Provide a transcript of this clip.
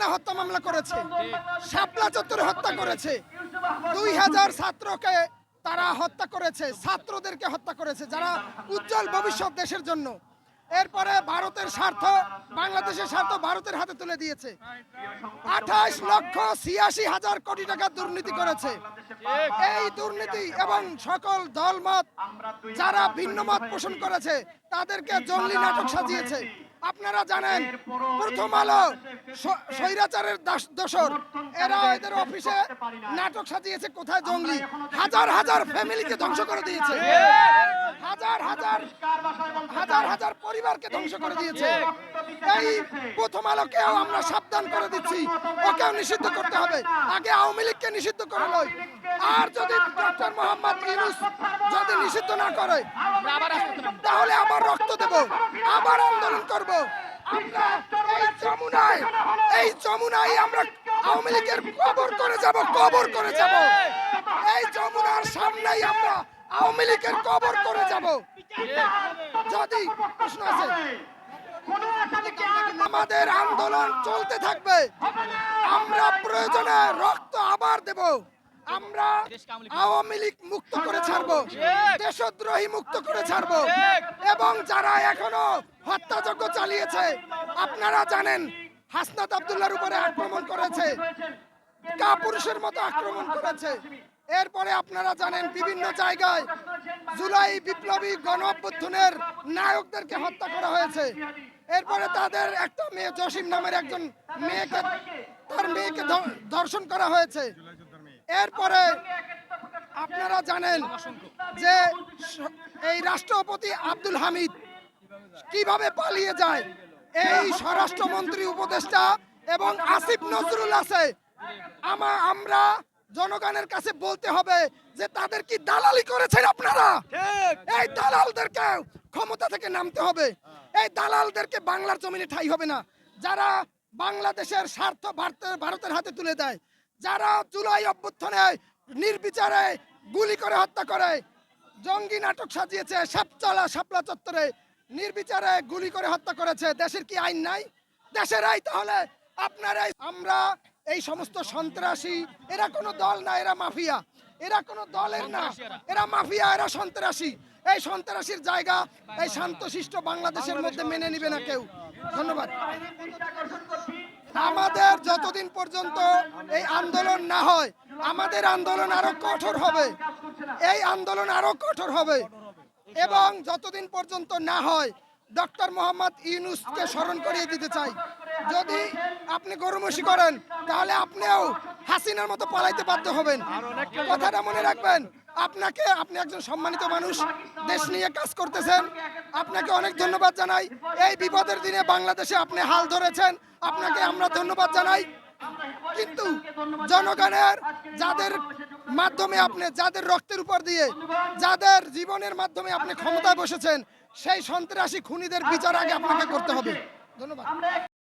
থানা হত্যা মামলা করেছে। শাপলা চত্বরে হত্যা করেছে। দুই হাজার ছাত্রকে তারা হত্যা করেছে ছাত্রদেরকে হত্যা করেছে যারা উজ্জ্বল ভবিষ্যৎ দেশের জন্য। এরপরে ভারতের স্বার্থ বাংলাদেশের স্বার্থ ভারতের হাতে তুলে দিয়েছে। আঠাশ লক্ষ ছিয়াশি হাজার কোটি টাকা দুর্নীতি করেছে। এই দুর্নীতি এবং সকল দলমত যারা ভিন্ন মত পোষণ করেছে তাদেরকে জঙ্গলি নাটক সাজিয়েছে। আপনারা জানেন প্রথম আলো স্বৈরাচারের দাস- দোসর। এরা এদের অফিসে নাটক সাজিয়েছে কোথায় জঙ্গলি? হাজার হাজার ফ্যামিলিকে ধ্বংস করে দিয়েছে। হাজার হাজার হাজার হাজার পরিবারকে ধ্বংস করে দিয়েছে। এই প্রথম আলোকেও আমরা সাবধান করে দিচ্ছি। ওকেও নিষিদ্ধ করতে হবে। আগে আওয়ামী লীগকে নিষিদ্ধ করে লই আর যদি ডক্টর মোহাম্মদ ইউনুস যদি নিষিদ্ধ না করে তাহলে আবার রক্ত দেব আবার আন্দোলন করব। এই যমুনায় এই যমুনায় আমরা আওয়ামী লীগের কবর করে যাব কবর করে যাব। এই যমুনার সামনেই আমরা আওয়ামী লীগের কবর করে যাব। যদি প্রশ্ন আছে? আমাদের আন্দোলন চলতে থাকবে। আমরা প্রয়োজনে রক্ত আবার দেব। আমরা আওয়ামী লীগ মুক্ত করে ছাড়বো। দেশদ্রোহী মুক্ত করে ছাড়বো। এবং যারা এখনও হত্যাযজ্ঞ চালিয়েছে আপনারা জানেন হাসনাত আব্দুল্লাহর উপরে আক্রমণ করেছে কাপুরুষের মতো আক্রমণ করেছে। এরপরে আপনারা জানেন বিভিন্ন জায়গায় জুলাই বিপ্লবী গণ অভ্যুত্থানের নায়কদেরকে হত্যা করা হয়েছে। এরপরে তাদের একটা মেয়ে জসিম নামের একজন মেয়েকে তার মেয়েকে ধর্ষণ করা হয়েছে। এরপরে আপনারা জানেন যে এই রাষ্ট্রপতি আব্দুল হামিদ কীভাবে পালিয়ে যায়? এই স্বরাষ্ট্রমন্ত্রী উপদেষ্টা এবং আসিফ নজরুল আছে। আমা আমরা জনগণের কাছে বলতে হবে যে তাদের কি দালালি করেছেন আপনারা? এই দালালদেরকে ক্ষমতা থেকে নামতে হবে। এই দালালদেরকে বাংলার জমিনে ঠাই হবে না। যারা বাংলাদেশের স্বার্থ ভারতের হাতে তুলে দেয় যারা জুলাই অভ্যুত্থানে নির্বিচারে গুলি করে হত্যা করে জঙ্গি নাটক সাজিয়েছে সাপচালা শাপলা চত্বরে নির্বিচারে গুলি করে হত্যা করেছে দেশের কি আইন নাই? দেশের আইন তাহলে আপনারাই আমরা এই সমস্ত সন্ত্রাসী এরা কোনো দল না এরা মাফিয়া। এরা কোনো দলের না এরা মাফিয়া এরা সন্ত্রাসী। এই সন্ত্রাসীর জায়গা এই শান্তশিষ্ট বাংলাদেশের মধ্যে মেনে নিবে না কেউ। ধন্যবাদ। যতদিন পর্যন্ত এই আন্দোলন না হয়, আমাদের আন্দোলন আরও কঠোর হবে। এই আন্দোলন আরও কঠোর হবে। এবং যতদিন পর্যন্ত না হয়, ডক্টর মোহাম্মদ ইউনুসকে স্মরণ করিয়ে দিতে চাই। যদি আপনি গরুমসি করেন, তাহলে আপনিও হাসিনার মতো পালাইতে বাধ্য হবেন। কথাটা মনে রাখবেন, আপনাকে, আপনি একজন সম্মানিত মানুষ, দেশ নিয়ে কাজ করতেছেন। আপনাকে অনেক ধন্যবাদ জানাই। এই বিপদের দিনে বাংলাদেশে আপনি হাল ধরেছেন। আপনাকে আমরা ধন্যবাদ জানাই। কিন্তু জনগণের যাদের মাধ্যমে আপনি, যাদের রক্তের উপর দিয়ে, যাদের জীবনের মাধ্যমে আপনি ক্ষমতায় বসেছেন, সেই সন্ত্রাসী খুনিদের বিচার আগে আপনাকে করতে হবে। ধন্যবাদ।